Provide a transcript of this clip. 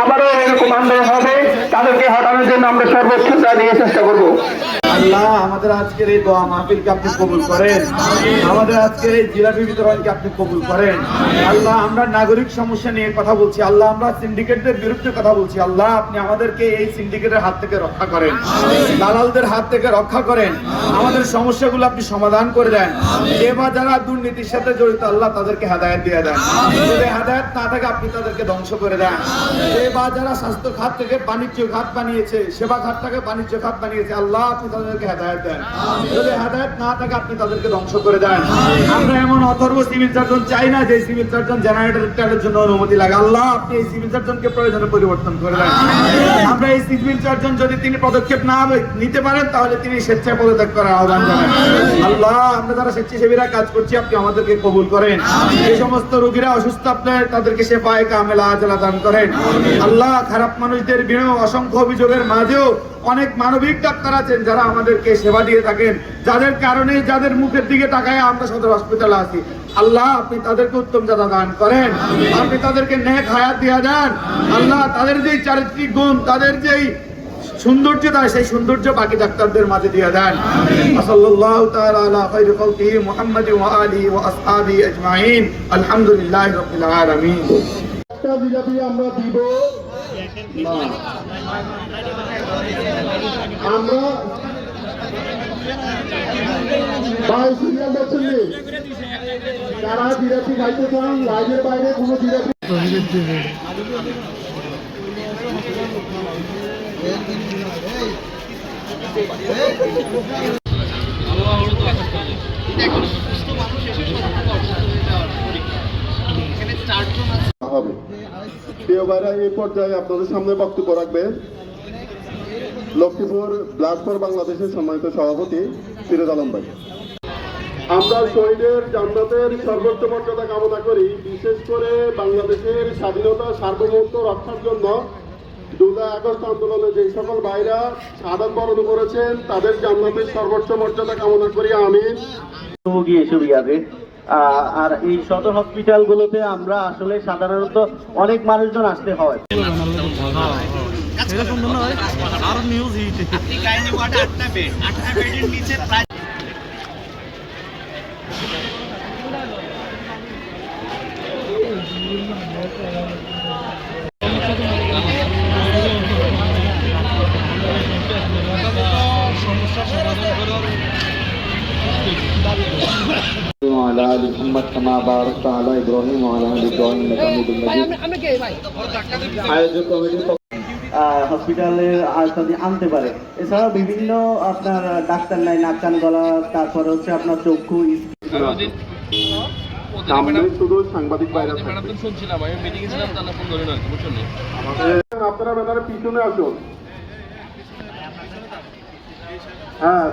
আবারও এরকম আন্দোলন হবে। তাদেরকে হটানোর জন্য আমরা সর্বোচ্চ দিয়ে চেষ্টা করব। আল্লাহ আমাদের আজকের এই দোয়া মাহফিলকে আপনি কবুল করেন। আমাদের আজকের এই জিলাপি বিতরণকে আপনি কবুল করেন। আল্লাহ আমরা নাগরিক সমস্যা নিয়ে কথা বলছি। আল্লাহ আমরা সিন্ডিকেটদের বিরুদ্ধে কথা বলছি। আল্লাহ আপনি আমাদেরকে এই সিন্ডিকেটের হাত থেকে রক্ষা করেন। দালালদের হাত থেকে রক্ষা করেন। আমাদের সমস্যাগুলো আপনি সমাধান করে দেন। যে বা যারা দুর্নীতির সাথে জড়িত আল্লাহ তাদেরকে হেদায়ত দিয়ে দেন। যদি হেদায়ত না থাকে আপনি তাদেরকে ধ্বংস করে দেন। যে বা যারা স্বাস্থ্য খাত থেকে বাণিজ্য খাত বানিয়েছে সেবা খাত থেকে বাণিজ্য খাত বানিয়েছে আল্লাহ আপনি তাদেরকে হেদায়ত দেন। যদি হেদায়ত না থাকে আপনি তাদেরকে ধ্বংস করে দেন। আমরা এমন অথর্ব সিভিল সার্জন চাই না যে সিভিল সার্জন জেনারেটর জন্য অনুমতি লাগে। আল্লাহ আপনি এই সিভিল সার্জনকে প্রয়োজনে পরিবর্তন করে দেন। আমরা এই সিভিল সার্জন যদি তিনি পদক্ষেপ না নিতে পারেন তাহলে তিনি স্বেচ্ছায় পদত্যাগ করার আহ্বান জানান আল্লাহ আমরা যারা স্বেচ্ছাসেবীরা কাজ করছি আপনি আমাদেরকে কবুল করেন। এই সমস্ত রোগীরা অসুস্থ আপনি তাদেরকে সে পায় কামেলা আজলা দান করেন। আল্লাহ খারাপ মানুষদের বিনয় অসংখ্য অভিযোগের মাঝেও অনেক মানবিক ডাক্তার আছেন যারা আমাদেরকে সেবা দিয়ে থাকেন। যাদের কারণে যাদের মুখের দিকে তাকায় আমরা সদর হসপিটালে আছি। আল্লাহ আপনি তাদেরকে উত্তম জাদা দান করেন। আপনি তাদেরকে নেক হায়াত দিয়ে দেন। আল্লাহ তাদের যেই চারিত্রিক গুণ তাদের যেই সৌন্দর্য দেয় সেই সৌন্দর্য বাকি ডাক্তারদের মাঝে দিয়ে দেন। সাল্লাল্লাহু তাআলা আলা খাইরি মুহাম্মাদি ওয়া ওয়া আসহাবিহি আজমাইন। আলহামদুলিল্লাহি রাব্বিল আলামিন। একটা জিলাপি আমরা দিব আমরা ভাই সিরিয়াল দেখছেন নি? যারা এই পর্যায়ে আপনাদের সামনে বক্তব্য রাখবেন লক্ষ্মীপুর ব্লাড ফর বাংলাদেশের সম্মানিত সভাপতি ফিরোজ আলম ভাই। আমরা শহীদের জান্নাতের সর্বোচ্চ মর্যাদা কামনা করি। বিশেষ করে বাংলাদেশের স্বাধীনতা সার্বভৌমত্ব রক্ষার জন্য জুলাই আগস্ট আন্দোলনে যে সকল ভাইরা সাধারণ বরণ করেছেন তাদের জান্নাতের সর্বোচ্চ মর্যাদা কামনা করি। আমি আর এই সদর হসপিটালগুলোতে আমরা আসলে সাধারণত অনেক মানুষজন আসতে হয়। وعلى آل محمد كما باركت على إبراهيم وعلى آل إبراهيم إنك حميد مجيد আয়োজক কমিটির পক্ষ হসপিটালের আওতাধীন আনতে পারে এছাড়াও বিভিন্ন আপনার ডাক্তার নাই নাক কান গলা তারপরে হচ্ছে আপনার চক্ষু সামনে শুধু সাংবাদিক ভাইরা থাকবে। ম্যাডাম শুনছিলাম আমি মিটিং ছিলাম তাহলে ফোন ধরে না বুঝছেন আমাদের আপনারা ব্যানারে পিছনে আসুন হ্যাঁ